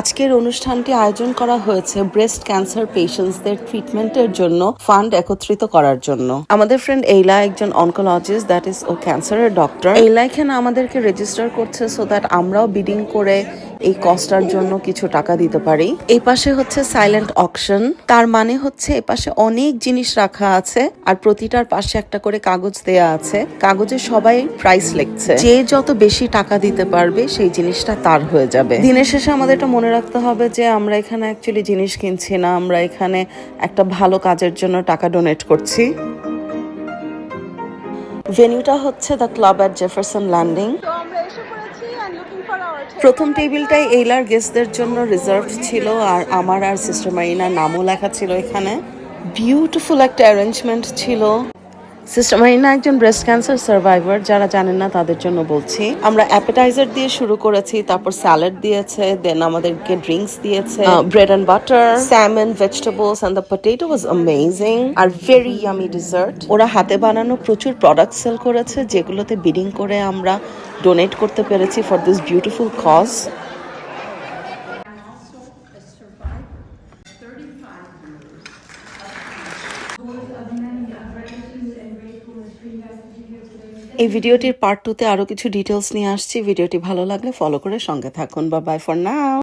আজকের অনুষ্ঠানটি আয়োজন করা হয়েছে ব্রেস্ট ক্যান্সার পেশেন্টসদের ট্রিটমেন্টের জন্য ফান্ড একত্রিত করার জন্য। আমাদের ফ্রেন্ড এইলা একজন অনকোলজিস্ট দ্যাট ইজ ও ক্যান্সারের ডক্টর এইলা এখানে আমাদেরকে রেজিস্টার করছে সো দ্যাট আমরাও বিডিং করে এই কস্টার জন্য কিছু টাকা দিতে পারি। এই পাশে হচ্ছে সাইলেন্ট অকশন তার মানে হচ্ছে এ পাশে অনেক জিনিস রাখা আছে আর প্রতিটার পাশে একটা করে কাগজ দেয়া আছে। কাগজে সবাই প্রাইস লিখছে। যে যত বেশি টাকা দিতে পারবে সেই জিনিসটা তার হয়ে যাবে। দিনের শেষে আমাদের এটা মনে রাখতে হবে যে আমরা এখানে অ্যাকচুয়ালি জিনিস কিনছি না আমরা এখানে একটা ভালো কাজের জন্য টাকা ডোনেট করছি। ভেনিউটা হচ্ছে the Club at Jefferson Landing প্রথম টেবিলটাই এইলার গেস্টদের জন্য রিজার্ভ ছিল আর আমার আর সিস্টার মারিনার নামও লেখা ছিল এখানে। বিউটিফুল একটা অ্যারেঞ্জমেন্ট ছিল। সিস্টার মারিনা একজন ব্রেস্ট ক্যান্সার সার্ভাইভার যারা জানেন না তাদের জন্য বলছি। আমরা অ্যাপেটাইজার দিয়ে শুরু করেছি তারপর স্যালাড দিয়েছে দেন আমাদেরকে ড্রিঙ্কস দিয়েছে bread and butter salmon vegetables and the potato was amazing R very yummy dessert ওরা হাতে বানানো প্রচুর প্রোডাক্ট সেল করেছে যেগুলোতে বিডিং করে আমরা ডোনেট করতে পেরেছি ফর দিস বিউটিফুল কজ এই ভিডিওটির পার্ট টুতে আরও কিছু ডিটেলস নিয়ে আসছি। ভিডিওটি ভালো লাগলে ফলো করে সঙ্গে থাকুন। বা বাই ফর নাও